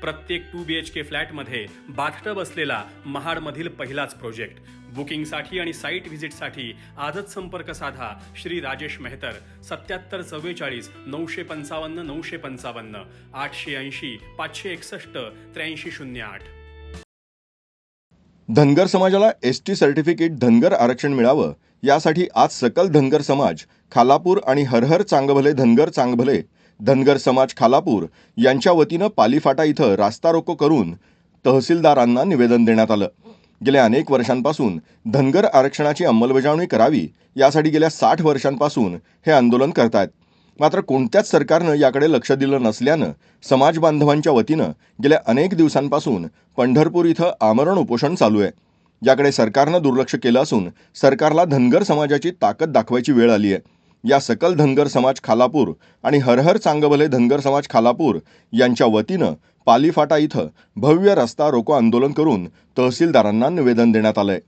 प्रत्येक to B H के फ्लॅटमध्ये bathtub असलेला महाडमधील पहिलाच प्रोजेक्ट. बुकिंगसाठी आणि साईट व्हिजिटसाठी आजच संपर्क साधा श्री राजेश मेहतर. सत्याहत्तर चव्वेचाळीस नऊशे पंचावन्न नऊशे पंचावन्न आठशे ऐंशी पाचशे एकसष्ट त्र्याऐंशी शून्य आठ. धनगर समाजाला एस टी सर्टिफिकेट धनगर आरक्षण मिळावं यासाठी आज सकल धनगर समाज खालापूर आणि हरहर चांगभले धनगर चांगभले धनगर समाज खालापूर यांच्या वतीनं पालीफाटा इथं रास्ता रोको करून तहसीलदारांना निवेदन देण्यात आलं. गेल्या अनेक वर्षांपासून धनगर आरक्षणाची अंमलबजावणी करावी यासाठी गेल्या साठ वर्षांपासून हे आंदोलन करतायत. मात्र कोणत्याच सरकारनं याकडे लक्ष दिलं नसल्यानं समाज बांधवांच्या वतीनं गेल्या अनेक दिवसांपासून पंढरपूर इथं आमरण उपोषण चालू आहे. याकडे सरकारनं दुर्लक्ष केलं असून सरकारला धनगर समाजाची ताकद दाखवायची वेळ आली आहे. या सकल धनगर समाज खालापूर आणि हरहर चांगभले धनगर समाज खालापूर यांच्या वतीनं पालीफाटा इथं भव्य रस्ता रोको आंदोलन करून तहसीलदारांना निवेदन देण्यात आलंय.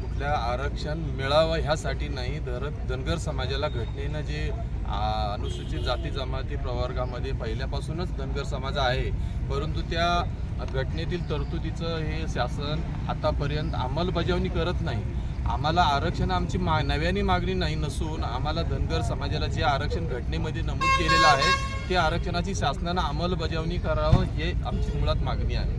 कुठल्या आरक्षण मिळावं ह्यासाठी नाही धर धनगर समाजाला घटनेनं जे अनुसूचित जाती जमाती प्रवर्गामध्ये पहिल्यापासूनच धनगर समाज आहे परंतु त्या घटनेतील तरतुदीचं हे शासन आतापर्यंत अंमलबजावणी करत नाही. आम्हाला आरक्षण आमची मा नव्याने मागणी नाही नसून आम्हाला धनगर समाजाला जे आरक्षण घटनेमध्ये नमूद केलेलं आहे ते आरक्षणाची शासनानं अंमलबजावणी करावं हे आमची मुळात मागणी आहे.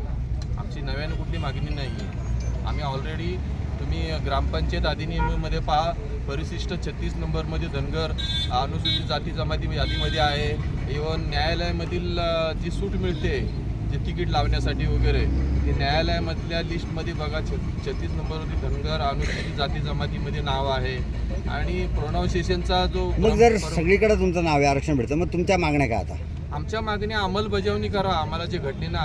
आमची नव्याने कुठली मागणी नाही आहे आम्ही ऑलरेडी तुम्ही ग्रामपंचायत अधिनियमामध्ये पहा परिशिष्ट छत्तीस नंबरमध्ये धनगर अनुसूचित जाती जमाती यादीमध्ये आहे. इवन न्यायालयामधील जी सूट मिळते जे तिकीट लावण्यासाठी वगैरे ते न्यायालयामधल्या लिस्टमध्ये बघा छ छत्तीस नंबरवरती धनगर अनुसूचित जाती जमातीमध्ये नाव आहे. आणि प्रोनाऊन्सिएशनचा जो मग जर सगळीकडे तुमचं नाव आहे आरक्षण भेटतं मग तुमच्या मागण्या काय आता? आमच्या मागण्या अंमलबजावणी करा. आम्हाला जे घटनेनं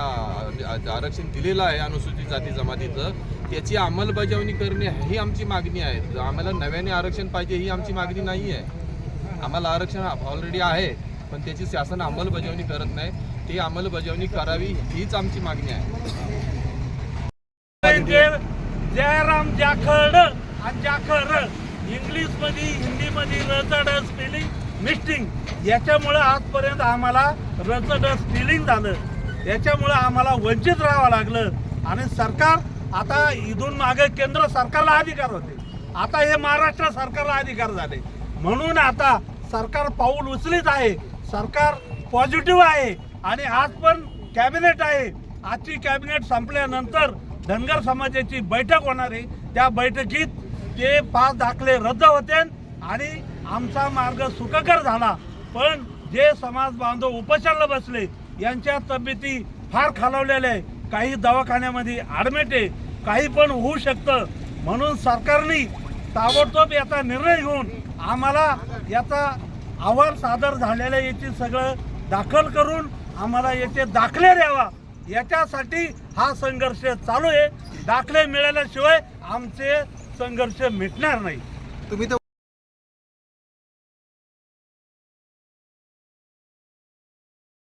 आरक्षण दिलेलं आहे अनुसूचित जाती जमातीचं त्याची अंमलबजावणी करणे ही आमची मागणी आहे. आम्हाला नव्याने आरक्षण पाहिजे ही आमची मागणी नाही आहे आम्हाला आरक्षण ऑलरेडी आहे पण त्याची शासन अंमलबजावणी करत नाही. ही अंमलबजावणी करावी हीच आमची मागणी आहे. जयराम जाखड आणि जाखर इंग्लिशमध्ये हिंदी मध्ये रचड स्पेलिंग मिस्टिंग याच्यामुळं आजपर्यंत आम्हाला रचड स्पेलिंग झालं. याच्यामुळं आम्हाला वंचित राहावं लागलं. आणि सरकार आता इथून मागे केंद्र सरकारला अधिकार होते. आता हे महाराष्ट्र सरकारला अधिकार झाले. म्हणून आता सरकार पाऊल उचलीत आहे. सरकार पॉझिटिव्ह आहे. आणि आज पण कॅबिनेट आहे. आजची कॅबिनेट संपल्यानंतर धनगर समाजाची बैठक होणार आहे. त्या बैठकीत ते पाच दाखले रद्द होते आणि आमचा मार्ग सुखकर झाला. पण जे समाज बांधव उपचारला बसले यांच्या तब्येती फार खालावलेल्या आहे काही दवाखान्यामध्ये ॲडमिट आहे. काही पण होऊ शकतं. म्हणून सरकारने ताबडतोब याचा निर्णय घेऊन आम्हाला याचा अहवाल सादर झालेला याची सगळं दाखल करून आम्हाला येथे दाखले द्यावा. याच्यासाठी हा संघर्ष चालू आहे. दाखले मिळाल्याशिवाय आमचे संघर्ष मिटणार नाही. तुम्ही